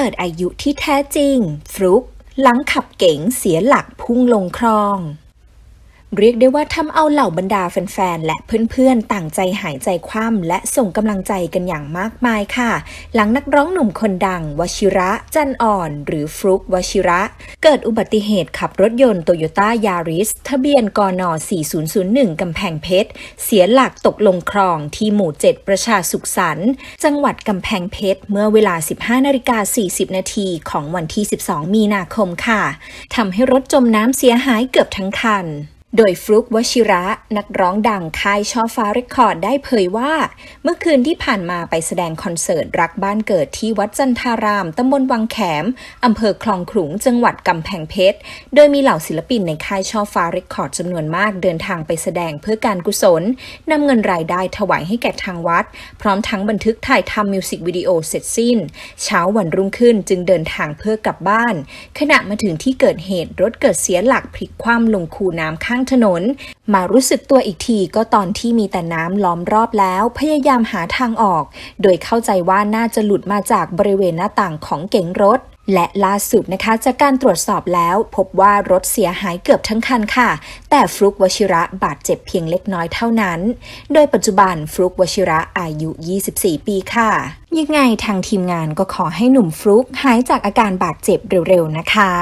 ปิดอายุที่แท้จริง ฟลุกหลังขับเก๋งเสียหลักพุ่งลงคลอง เรียกได้ว่าทำเอาเหล่าบรรดาแฟนๆ และเพื่อนๆ ต่างใจหายใจคว่ำและส่งกำลังใจกันอย่างมากมายค่ะ หลังนักร้องหนุ่มคนดัง วชิระ จันอ่อน หรือฟลุกวชิระ เกิดอุบัติเหตุขับรถยนต์โตโยต้ายาริสทะเบียนกน 4001 กำแพงเพชร เสียหลักตกลงคลองที่หมู่ 7 ประชาสุขสันต์จังหวัดกำแพงเพชร เมื่อเวลา 15นาฬิกา40 นาทีของวันที่ 12 มีนาคมค่ะทำให้รถจมน้ำเสียหายเกือบทั้งคัน โดยฟลุกวชิระ นักร้องดังค่ายช่อฟ้าเรคคอร์ดได้เผยว่า เมื่อคืนที่ผ่านมาไปแสดงคอนเสิร์ตรักบ้านเกิดที่วัดจันทาราม ตำบลวังแขม อำเภอคลองขลุง จังหวัดกำแพงเพชร โดยมีเหล่าศิลปินในค่ายช่อฟ้าเรคคอร์ดจำนวนมากเดินทางไปแสดงเพื่อการกุศลนำเงินรายได้ถวายให้แก่ทางวัด พร้อมทั้งบันทึกถ่ายทำมิวสิกวิดีโอเสร็จสิ้น เช้าวันรุ่งขึ้นจึงเดินทางเพื่อกลับบ้าน ขณะมาถึงที่เกิดเหตุรถเกิดเสียหลักพลิกคว่ำลงคูน้ำข้างถนน มารู้สึกตัวอีกทีก็ตอนที่มีแต่น้ำล้อมรอบแล้ว พยายามหาทางออก โดยเข้าใจว่าน่าจะหลุดมาจากบริเวณหน้าต่างของเก๋งรถและล่าสุดนะคะจากการตรวจสอบแล้ว พบว่ารถเสียหายเกือบทั้งคันค่ะ แต่ฟลุกวชิระบาดเจ็บเพียงเล็กน้อยเท่านั้น โดยปัจจุบันฟลุกวชิระอายุ 24 ปีค่ะ ยังไงทางทีมงานก็ขอให้หนุ่มฟลุกหายจากอาการบาดเจ็บเร็วๆนะคะ